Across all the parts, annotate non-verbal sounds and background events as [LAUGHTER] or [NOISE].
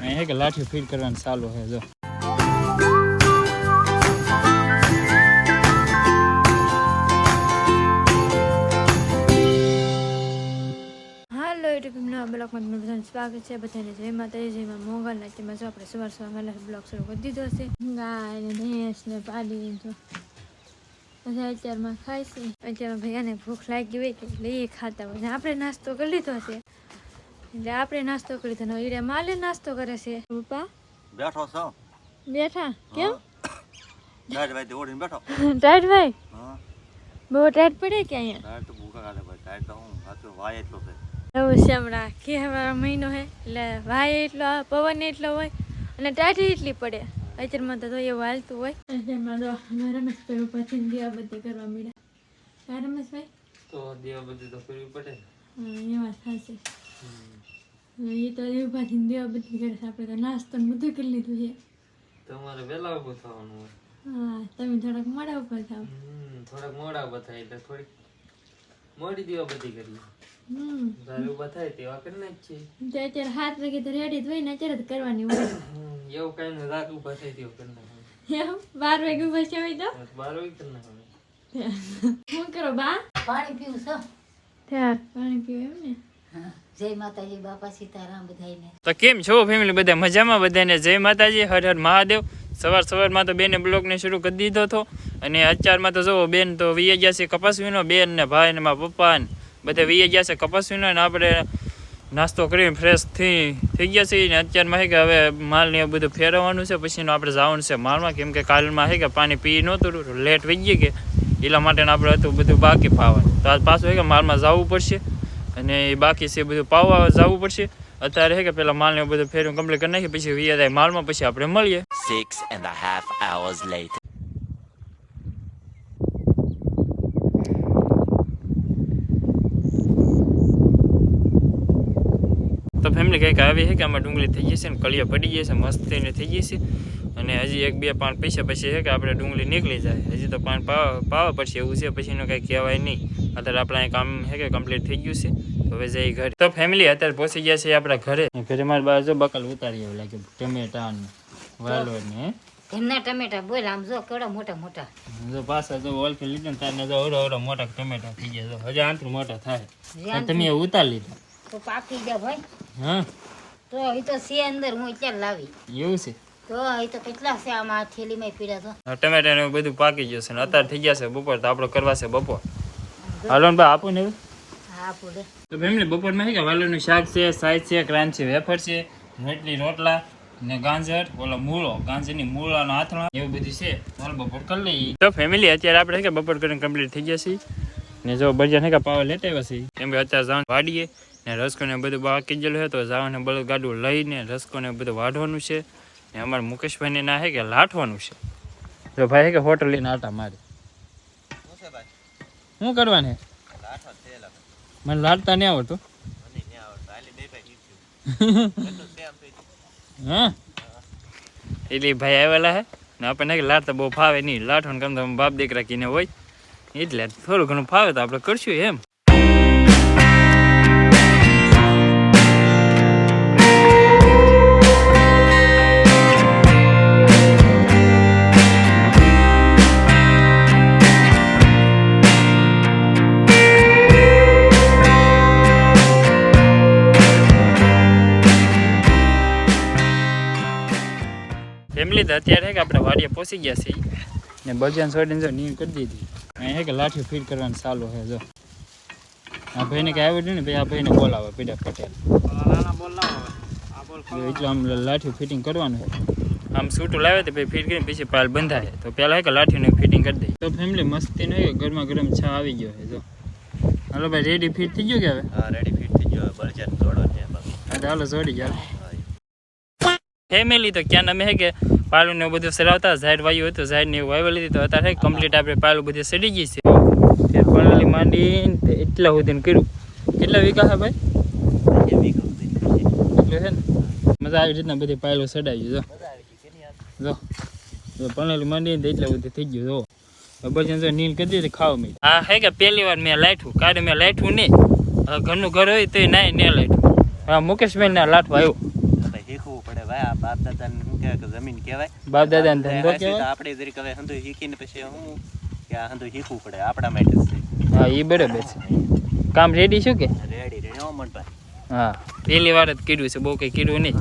અહીં કે લાઠી ફીટ કરવાનું ચાલુ છે જો. સ્વાગત છે. બધાને જય માતાજી, જય માં મોગલ ને તેમાં જો આપણે સવાર સવાર બ્લોગ શરૂ કરી દીધો છે. ગાય ને ભેંસ ને પાડી જો બધા અત્યારમાં ખાય છે. અત્યારમાં ભૈયાને ભૂખ લાગી હોય કે એટલે એ ખાતા હોય. આપણે નાસ્તો કરી લીધો છે. એટલે આપણે નાસ્તો કરી ને ઈરે માલે નાસ્તો કરે છે. પપ્પા? બેઠો છો? બેઠા? કેમ? ટાઈટ ભાઈ ઓઢીને બેઠો. [LAUGHS] ટાઈટ ભાઈ હા. બહુ ટાઈટ પડે કે અહીંયા? ટાઈટ તો ભૂખા કાઢે ભાઈ. ટાઈટ તો હું સાચું વાય એટલો છે. એવું છે હમણાં. મહિનો હે. એટલે વાય એટલો પવન એટલો હોય અને ટાઈટ એટલી પડે. અત્યારમાં તો એવું હાલતું હોય. અત્યારમાં તો રમેશભાઈ ઉપરથી દીવા બધી કરવા મળ્યા રમેશભાઈ? તો દેવા બધું તો કરવી પડે. એમાં થશે. એ તો એ પાછી દેવા બધી કરે આપણે તો નાસ્તો ને બધું કરી લીધું છે. તમારે વહેલા ઊભું થવાનું હોય. હા તમે થોડાક મોડા ઉપર થાવ. થોડાક મોડા ઊભા થાય એટલે થોડીક મોડી દેવા બધી કરી હમ. જ્યારે ઊભા થાય તેવા કરી નાખીએ. તો અત્યારે હાથ વાગે તો રેડી થઈ ને અત્યારે જ કરવાની હોય. એવું કઈ ને રાત ઊભા થાય તેવું કરી નાખવાનું. એમ? બાર વાગે ઊભા છે હોય તો? બાર વાગે કરી નાખવાનું. [LAUGHS] શું કરો બા? પાણી પીવું છો. ત્યાં પાણી પીવું એમ ને. જય કેમ છો ફેમિલી બધા? મજામાં બધાને જય માતાજી, હર હર મહાદેવ. સવાર સવારમાં તો બેને બ્લોગને શરૂ કરી દીધો હતો. અને અત્યારમાં તો જુઓ, બેન તો વીએ ગયા કપાસવીનો. બેન ને ભાઈ ને મારા પપ્પા ને બધા વીએ ગયા કપાસવીનો આપણે નાસ્તો કરી ફ્રેશ થઈ થઈ ગયા છે ને અત્યારમાં હે કે હવે માલ ને એવું બધું ફેરવવાનું છે. પછીનું આપણે જવાનું છે માલમાં કેમ કે કાલમાં હે કે પાણી પી નહોતું લેટ વહી ગઈ કે એટલા માટે આપણે હતું બધું બાકી પાવાનું. તો આજ પાછું હે કે માલમાં જવું પડશે. અને એ બાકી છે બધું પાવા જવું પડશે. અત્યારે છે કે પેલા માલને બધું ફેરવું કમ્પ્લીટ કરી નાખી પછી વિયા થાય માલમાં પછી આપણે મળીએ. Six and half hours hours તો ફેમિલી કંઈક આવી છે કે આમાં ડુંગળી થઈ જશે ને કળિયા પડી જશે મસ્તીને થઈ જશે. અને હજી એક બે પાન પૈસા પછી છે કે આપણે ડુંગળી નીકળી જાય. હજી તો પાન પાવા પાવા પડશે એવું છે પછીનું કંઈ કહેવાય નહીં. અત્યારે આપણે અહીં કામ છે કે કમ્પ્લીટ થઈ ગયું છે. હવે જઈ ઘરે તો ફેમિલી અત્યારે પહોંચી ગયા છે આપણા ઘરે. ઘરે મારી બાજુ બકલ ઉતારી એવું લાગે ટમેટા ને વાલોર ને એમના ટમેટા બોલ આમ જો કેવડા મોટા મોટા. જો પાછા જો ઓલખી લીધું ને તારને જો ઓરો ઓરો મોટા ટમેટા થઈ ગયા જો હજી આંતરું મોટા થાય. તમે ઉતારી લીધા. તો પાકી ગયા ભાઈ. હા? તો એ તો છે અંદર હું ક્યાં લાવી? એવું છે? તો એ તો કેટલા છે આમાં થેલીમાં પીડા તો? ટમેટા ને બધું પાકી જશે ને અત્યારે થઈ ગયા છે બપોર તો આપણે કરવા છે બપોર. હાલો ને ભાઈ આપો ને એવું હા પૂડે તો ફેમિલી બપોરમાં છે કે વાલોનું શાક છે સાઈ છે ક્રાંચી વેફર છે રોટલી રોટલા ને ગાજર ઓલા મૂળો ગાજરની મૂળાનો આથણા એવું બધું છે. હાલ બપોર કરી લઈએ. તો ફેમિલી અત્યારે આપણે છે કે બપોર કરીને કમ્પ્લીટ થઈ ગયા છીએ. ને જો બજાર ને કે પાવા લેતા આવ્યા છીએ. કેમ કે અત્યારે જવાનું વાડીએ ને રસકો ને બધું બાકી ગયેલું છે તો જવાનું બળદ ગાડું લઈને રસકો ને બધું વાઢવાનું છે. ને અમારા મુકેશભાઈને ના હે કે લાઠવાનું છે. તો ભાઈ હે કે હોટલ લઈને આટા મારે. શું કરવાને છે મને લાડતા નહીં આવડતું. [LAUGHS] હા? એટલે ભાઈ આવેલા હે ને આપણને નાખી લાડતા બહુ ફાવે નહીં. લાઠવાનું કામ તો બાપ દીકરા કીને હોય. એટલે થોડું ઘણું ફાવે તો આપણે કરશું એમ. તો અત્યારે કે આપણે વાડીએ પહોંચી ગયા છીએ. ને બજાર છોડીને જો નીમ કરી દીધી. અહીં કે લાઠી ફીટ કરવાનું ચાલુ છે જો. આ ભાઈને કે આવડ્યું ને ભાઈ આ ભાઈને બોલાવે પીડા પટેલ. એટલે આમ લાઠી ફિટિંગ કરવાનું આમ સૂટું લાવે તો પછી ફિટ કરીને પછી પાલ બંધાય. તો પહેલાં કે લાઠીને ફિટિંગ કરી દઈએ તો ફેમિલી મસ્તી નહીં ગરમા ગરમ છા આવી ગયો છે જો. હાલો ભાઈ રેડી ફિટ થઈ ગયો કે હવે? હા રેડી ફિટ થઈ ગયો બળજન જોડો છે બાકી હાલો જોડી ગયા ફેમિલી તો ક્યાં અમે હે કે પાલું ને બધું સરાવતા ઝાડ વાયું હતું ઝાડ ને એવું વાવેલી લીધી, તો અત્યારે કમ્પ્લીટ આપણે પાલું બધું સડી ગઈ છે. તે પાલલી માંડી એટલા સુધી કર્યું. કેટલા વીઘા છે ભાઈ? એટલે છે? ને મજા આવી રીતના બધી પાયલો સડાવી જો. જો. જો પણેલી માંડી ને એટલા બધું થઈ ગયું, જો. બચન જો નીલ કરી દીધી, ખાવા મેં હા હે કે પહેલી વાર મેં લાઠું કાઢે મેં લાઠું નહીં. ઘરનું ઘર હોય તો નાય ને લાઠું હા મુકેશભાઈ ના લાઠવા આવ્યું. શીખવું પડે ભાઈ, આ બાપ દાદાને જમીન કહેવાય. બાપ દાદાને ધંધો કહેવાય? આપણે જરીક હવે હંધુય શીખીને પછી હું કે આ હંધુય શીખવું પડે આપણા માટે જ હા એ બરાબર છે. કામ રેડી શું કે? રેડી રેડી હો મનભાઈ. હા પહેલી વાર જ કીધું છે બહુ કંઈ કીધું નહીં.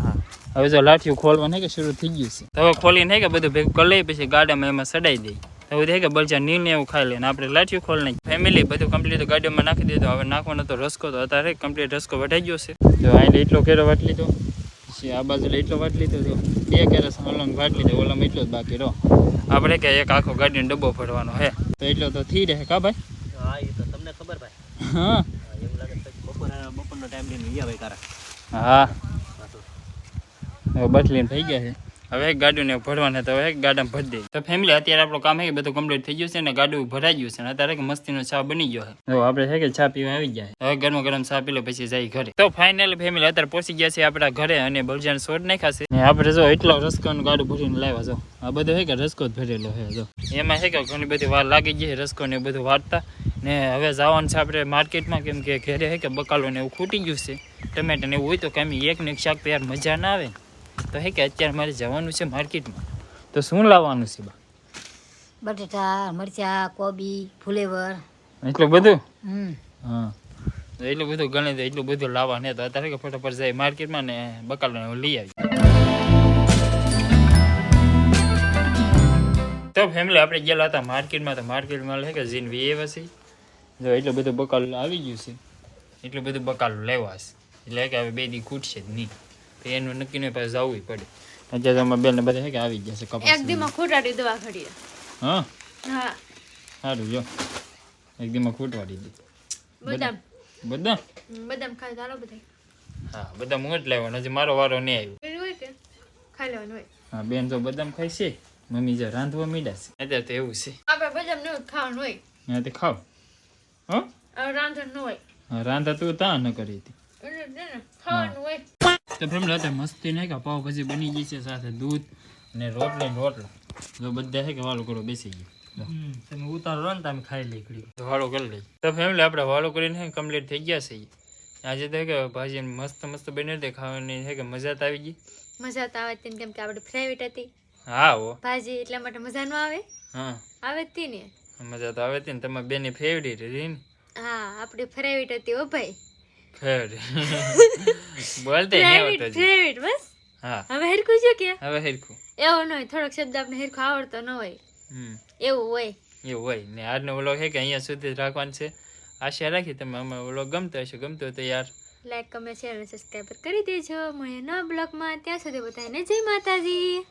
હવે જો લાઠિયું ખોલવા નહીં કે શરૂ થઈ ગયું છે. તો હવે ખોલીને નહીં કે બધું ભેગું કરી લઈ પછી ગાડામાં એમાં સડાઈ દઈ હવે થાય કે બલચા નીલ ને એવું ખાઈ લે ને આપણે લાઠિયું ખોલ નહીં ફેમિલી બધું કમ્પ્લીટ ગાડીમાં નાખી દીધું. હવે નાખવાનો તો રસકો તો અત્યારે કમ્પ્લીટ રસકો વટાઈ ગયો છે. તો અહીં એટલો કેરો વાટ લીધો પછી આ બાજુ એટલો વાટ લીધો તો બે કેરસ ઓલામાં વાટ લીધો ઓલમ એટલો જ બાકી રહો. આપણે કે એક આખો ગાડીનો ડબ્બો ભરવાનો હે તો એટલો તો થઈ રહે કા ભાઈ? હા એ તો તમને ખબર ભાઈ. હા. એવું લાગે છે બપોરનો ટાઈમ લઈને ગયા ભાઈ કારા હા. હા તો. હવે થઈ ગયા છે. હવે એક ગાડીને ભરવાના તો એક ગાડામાં ભરી દે તો ફેમિલી અત્યારે આપણું કામ હે બધું કમ્પ્લીટ થઈ ગયું છે ને ગાડું ભરાઈ ગયું છે અને અત્યારે મસ્તીનો ચા બની ગયો તો આપણે છે કે ચા પીવા આવી જાય હવે ગરમ ગરમ ચા પી લે, પછી જાય ઘરે. તો ફાઇનલી ફેમિલી અત્યારે પહોંચી ગયા છે આપણા ઘરે અને બલજાન સોડ નાખાશે ને આપણે જો એટલો રસકોનું ગાડું ભરીને લાવ્યા જો આ બધો હે કે રસકો જ ભરેલો છે, જો. એમાં છે કે ઘણી બધી વાર લાગી ગઈ રસકો ને બધું વાર્તા ને હવે જવાનું છે આપણે માર્કેટમાં, કેમ કે ઘરે હે કે બકાલો ને એવું ખૂટી ગયું છે. ટમેટા ને એવું હોય તો કાંઈ એક ને એક શાક તૈયાર મજા ના આવે. ને. તો હે કે અત્યારે મારે જવાનું છે માર્કેટમાં. તો શું લાવવાનું છે બા? બટેટા મરચા કોબી ફુલેવર. એટલું બધું? હમ. હા. એટલું બધું ગણે તો એટલું બધું લાવવા ને તો અત્યારે કે ફટાફટ જાય માર્કેટમાં ને બકાલો લઈ આવી તો ફેમિલી આપણે ગયેલા હતા માર્કેટમાં તો માર્કેટમાં લે કે જીન વી છે જો એટલું બધું બકાલ આવી ગયું છે. એટલું બધું બકાલ લેવા છે. એટલે કે હવે બે દી ખૂટશે જ નહીં. એનું નક્કી નહીં પછી જવું પડે. અત્યારે અમારા બેન બધા છે કે આવી જશે કપાસ એક દીમાં ખોટાડી દવા ખડીએ હા? હા. સારું જો. એક દીમાં ખૂટવા દીધી બદામ. બધા? હમ, બદામ ખાઈ ચાલો બધા હા બધા હું જ લાવવાનો હજી મારો વારો નહીં આવ્યો. પેલું હોય કે? ખાઈ લેવાનું હોય. હા બેન તો બદામ ખાય છે મમ્મી જો રાંધવા મીડા છે. અત્યારે તો એવું છે. આપણે બદામ ન ખાવાનું હોય. હા તે ખાવ. હા? રાંધણ ન હોય. હા રાંધા તું તા ન કરી હતી. ખાવાનું હોય. તો ફેમિલી અત્યારે મસ્તી નહીં કે પાવ ભાજી બની ગઈ છે સાથે દૂધ અને રોટલી રોટલા. જો બધા છે કે વાળો કરો બેસી ગયો. તમે ઉતારો ને તમે ખાઈ લઈ ઘડી વાળો કરી લઈ તો ફેમિલી આપણે વાળો કરીને કમ્પ્લીટ થઈ ગયા છે આજે તો કે ભાજી મસ્ત મસ્ત બની હતી ખાવાની છે કે મજા તો આવી ગઈ. મજા તો આવે કેમ કે આપણે ફેવરેટ હતી. હા હો. ભાજી એટલા માટે મજા ન આવે. હા. આવે તી ને. મજા તો આવે તી ને તમારી બેની ફેવરેટ હતી ને? હા આપણી ફેવરેટ હતી ઓ ભાઈ. ફેવરેટ [LAUGHS] બોલતે નહીં ફેવરેટ આવતો બસ? હા. હવે હેરખું છે કે? હવે હેરખું. એવો ન હોય થોડોક શબ્દ આપણે હેરખું આવડતો ન હોય. એવું હોય. એવું હોય. ને આજનો વ્લોગ છે કે અહીંયા સુધી જ રાખવાનું છે. આશા રાખી તમે અમે વ્લોગ ગમતો હશે ગમતો હોય તો યાર. લાઈક કમેન્ટ શેર અને સબસ્ક્રાઈબ કરી દેજો. મળીએ નવા બ્લોગમાં ત્યાં સુધી બધાને જય માતાજી.